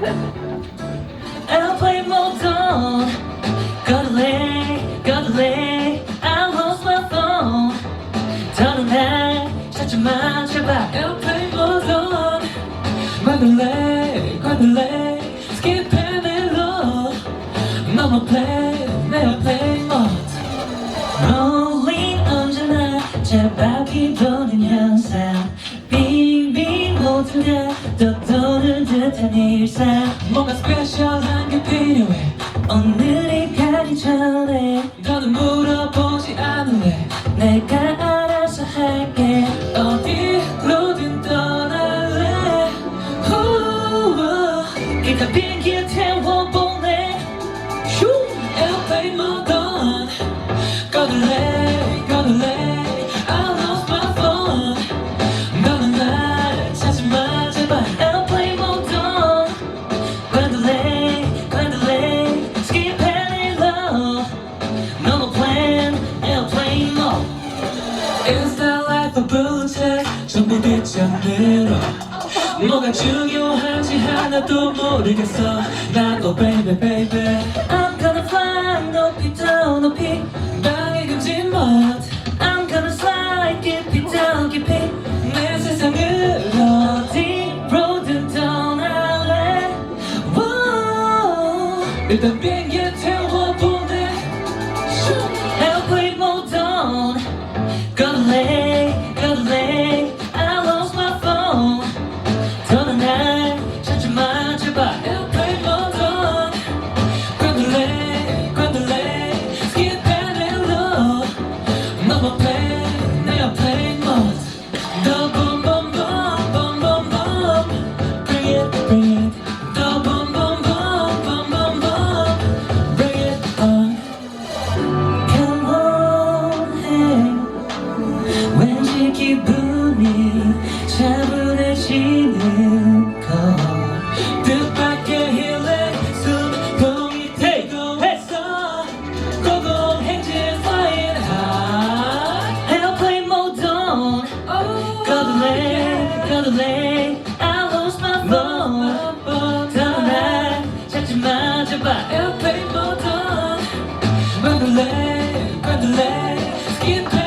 And I play more gone. Got a leg, got a leg. I lost my phone. Turn on that, shut your mind, shut back. And I play more gone. Run the leg, run the leg. Skip and then low. Mama play, never play more. Only 언제나 제발 기도. 일상 뭔가 스페셜한 게 필요해. 오늘이 가기 전에 더는 물어보지 않을래. 내가 알아서 할게. 어디로든 떠날래. 일단 비행기 빛장대로 뭐가 중요한지 하나도 모르겠어. 난너 baby baby. I'm gonna fly 높이 더 높이. 방해 금지 못 I'm gonna fly 깊이 더 깊이. 내 세상을 어디로든 떠날래. 일단 Chyba LP Motor. Mandalay, Mandalay Skin